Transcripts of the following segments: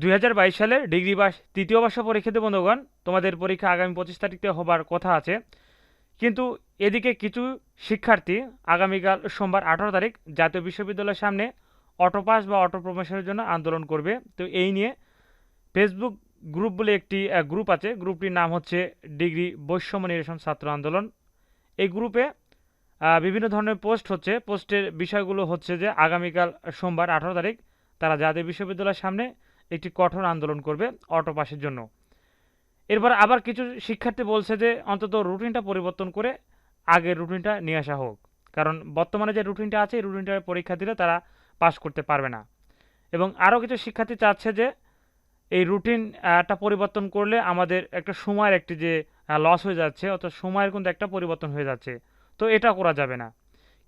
দু হাজার বাইশ সালে ডিগ্রি পাস তৃতীয় বর্ষ পরীক্ষিত বন্ধুগণ, তোমাদের পরীক্ষা আগামী পঁচিশ তারিখে হবার কথা আছে। কিন্তু এদিকে কিছু শিক্ষার্থী আগামীকাল সোমবার আঠারো তারিখ জাতীয় বিশ্ববিদ্যালয়ের সামনে অটো পাস বা অটো প্রমোশনের জন্য আন্দোলন করবে। তো এই নিয়ে ফেসবুক গ্রুপ বলে একটি গ্রুপ আছে। গ্রুপটির নাম হচ্ছে ডিগ্রি বৈষম্য নিরসন ছাত্র আন্দোলন। এই গ্রুপে বিভিন্ন ধরনের পোস্ট হচ্ছে। পোস্টের বিষয়গুলো হচ্ছে যে আগামীকাল সোমবার আঠারো তারিখ তারা জাতীয় বিশ্ববিদ্যালয়ের সামনে একটি কঠোর আন্দোলন করবে অটো পাসের জন্য। এরপর আবার কিছু শিক্ষার্থী বলছে যে, অন্তত রুটিনটা পরিবর্তন করে আগের রুটিনটা নিয়ে আসা হোক। কারণ বর্তমানে যে রুটিনটা আছে, এই রুটিনটা পরীক্ষা দিলে তারা পাস করতে পারবে না। এবং আরও কিছু শিক্ষার্থী চাচ্ছে যে, এই রুটিনটা পরিবর্তন করলে আমাদের একটা সময়ের একটি যে লস হয়ে যাচ্ছে, অর্থাৎ সময়ের কিন্তু একটা পরিবর্তন হয়ে যাচ্ছে। তো এটা করা যাবে না।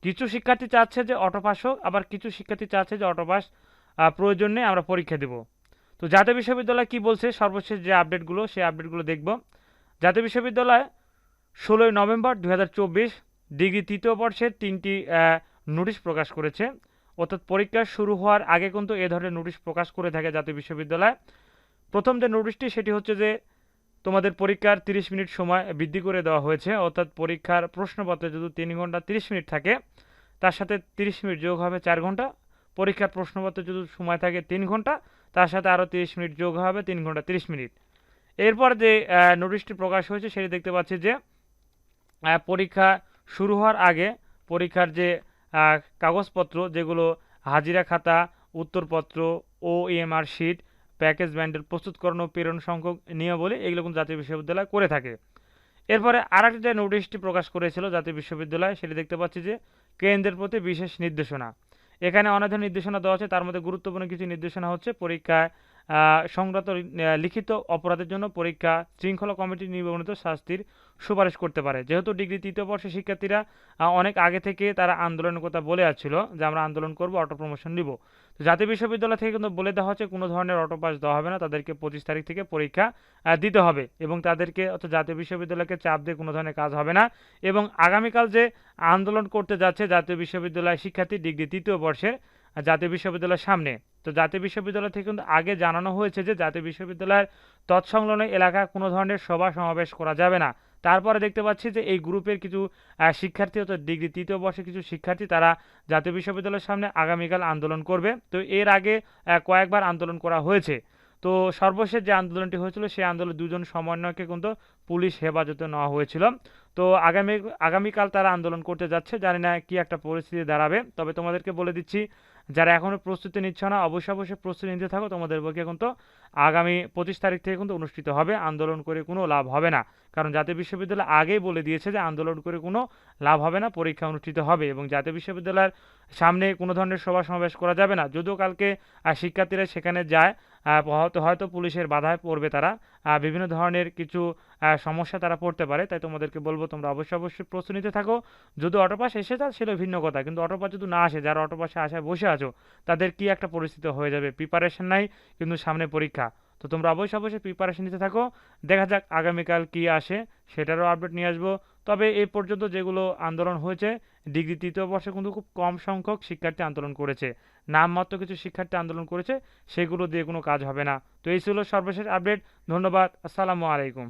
কিছু শিক্ষার্থী চাচ্ছে যে অটো পাস হোক, আবার কিছু শিক্ষার্থী চাচ্ছে যে অটো পাস প্রয়োজন নেই আমরা পরীক্ষা দেব। তো জাতীয় বিশ্ববিদ্যালয় কি বলছে? সর্বশেষ যে আপডেটগুলো, সেই আপডেটগুলো দেখব। জাতীয় বিশ্ববিদ্যালয় ষোলোই নভেম্বর দু হাজার চব্বিশ, ডিগ্রি তৃতীয় বর্ষের তিনটি নোটিশ প্রকাশ করেছে। অর্থাৎ পরীক্ষা শুরু হওয়ার আগে কিন্তু এ ধরনের নোটিশ প্রকাশ করে থাকে জাতীয় বিশ্ববিদ্যালয়। প্রথম যে নোটিশটি, সেটি হচ্ছে যে তোমাদের পরীক্ষার 30 মিনিট সময় বৃদ্ধি করে দেওয়া হয়েছে। অর্থাৎ পরীক্ষার প্রশ্নপত্রে যদি তিন ঘণ্টা 30 মিনিট থাকে, তার সাথে 30 মিনিট যোগ হবে চার ঘণ্টা। পরীক্ষার প্রশ্নপত্রে যদি সময় থাকে তিন ঘণ্টা তার সাথে আরও 30 মিনিট যোগ হবে, তিন ঘণ্টা 30 মিনিট। এরপর যে নোটিশটি প্রকাশ হয়েছে, সেটি দেখতে পাচ্ছি যে পরীক্ষা শুরু হওয়ার আগে পরীক্ষার যে কাগজপত্র, যেগুলো হাজিরা খাতা, উত্তরপত্র ও ইএমআর শিট প্যাকেজ ব্যান্ডেল প্রস্তুতকরণ ও প্রেরণ সংখ্যক নিয়মাবলী, এগুলো কিন্তু জাতীয় বিশ্ববিদ্যালয় করে থাকে। এরপরে আরেকটি যে নোটিশটি প্রকাশ করেছিল জাতীয় বিশ্ববিদ্যালয়, সেটি দেখতে পাচ্ছি যে, কেন্দ্রের প্রতি বিশেষ নির্দেশনা। এখানে অনেক ধরনের নির্দেশনা দেওয়া আছে। তার মধ্যে গুরুত্বপূর্ণ কিছু নির্দেশনা হচ্ছে পরীক্ষায় সংক্রান্ত লিখিত অপরাধের জন্য পরীক্ষা, শৃঙ্খলা কমিটি নিবন্ধিত শাস্তির সুপারিশ করতে পারে। যেহেতু ডিগ্রি তৃতীয় বর্ষের শিক্ষার্থীরা অনেক আগে থেকে তারা আন্দোলনের কথা বলে আসছিল যে আমরা আন্দোলন করব, অটো প্রমোশন নিব। তো জাতীয় বিশ্ববিদ্যালয় থেকে কিন্তু বলে দেওয়া হচ্ছে কোনো ধরনের অটো পাস দেওয়া হবে না, তাদেরকে পঁচিশ তারিখ থেকে পরীক্ষা দিতে হবে এবং তাদেরকে অর্থাৎ জাতীয় বিশ্ববিদ্যালয়কে চাপ দিয়ে কোনো ধরনের কাজ হবে না এবং আগামীকাল যে আন্দোলন করতে যাচ্ছে জাতীয় বিশ্ববিদ্যালয় শিক্ষার্থী ডিগ্রি তৃতীয় বর্ষের জাতীয় বিশ্ববিদ্যালয়ের সামনে। তো জাতীয় বিশ্ববিদ্যালয় থেকে কিন্তু আগে জানানো হয়েছে যে জাতীয় বিশ্ববিদ্যালয়ের তৎসংলগ্ন এলাকা কোনো ধরনের সভা সমাবেশ করা যাবে না। তারপরে দেখতে পাচ্ছি যে এই গ্রুপের কিছু শিক্ষার্থী অর্থাৎ ডিগ্রি তৃতীয় বর্ষের কিছু শিক্ষার্থী তারা জাতীয় বিশ্ববিদ্যালয়ের সামনে আগামীকাল আন্দোলন করবে। তো এর আগে কয়েকবার আন্দোলন করা হয়েছে। তো সর্বশেষ যে আন্দোলনটি হয়েছিল সেই আন্দোলনে দুজন সমন্বয়কে কিন্তু পুলিশ হেফাজতে নেওয়া হয়েছিল। তো আগামী, আগামীকাল তারা আন্দোলন করতে যাচ্ছে। জানি না কি একটা পরিস্থিতি দাঁড়াবে। তবে তোমাদেরকে বলে দিচ্ছি যারা এখনও প্রস্তুতি নিচ্ছ না, অবশ্যই অবশ্যই প্রস্তুতি নিতে থাকো। তোমাদের পক্ষে কিন্তু আগামী পঁচিশ তারিখ থেকে কিন্তু অনুষ্ঠিত হবে। আন্দোলন করে কোনো লাভ হবে না। কারণ জাতীয় বিশ্ববিদ্যালয় আগেই বলে দিয়েছে যে আন্দোলন করে কোনো লাভ হবে না, পরীক্ষা অনুষ্ঠিত হবে এবং জাতীয় বিশ্ববিদ্যালয়ের সামনে কোনো ধরনের সভা সমাবেশ করা যাবে না। যদিও কালকে শিক্ষার্থীরা সেখানে যায় হয়তো পুলিশের বাধায় পড়বে তারা। বিভিন্ন ধরনের কিছু সমস্যা তারা পড়তে পারে, তাই তোমাদেরকে বলব তোমরা অবশ্যই অবশ্যই প্রস্তুতি নিতে থাকো। যদি অটোপাস এসে যায় সেটা ভিন্ন কথা, কিন্তু অটোপাস যদি না আসে, যারা অটোপাসে আশায় বসে আছো, তাদের কি একটা পরিস্থিতি হয়ে যাবে? প্রিপারেশন নাই, কিন্তু সামনে পরীক্ষা। তো তোমরা অবশ্যই অবশ্যই প্রিপারেশন নিতে থাকো। দেখা যাক আগামীকাল কি আসে, সেটারও আপডেট নিয়ে আসব। তবে এই পর্যন্ত যেগুলো আন্দোলন হয়েছে, ডিগ্রি তৃতীয় বর্ষে কিন্তু খুব কম সংখ্যক শিক্ষার্থী আন্দোলন করেছে। নামমাত্র কিছু শিক্ষার্থী আন্দোলন করেছে, সেগুলো দিয়ে কোনো কাজ হবে না। তো এই ছিল সর্বশেষ আপডেট ধন্যবাদ। আসসালামু আলাইকুম।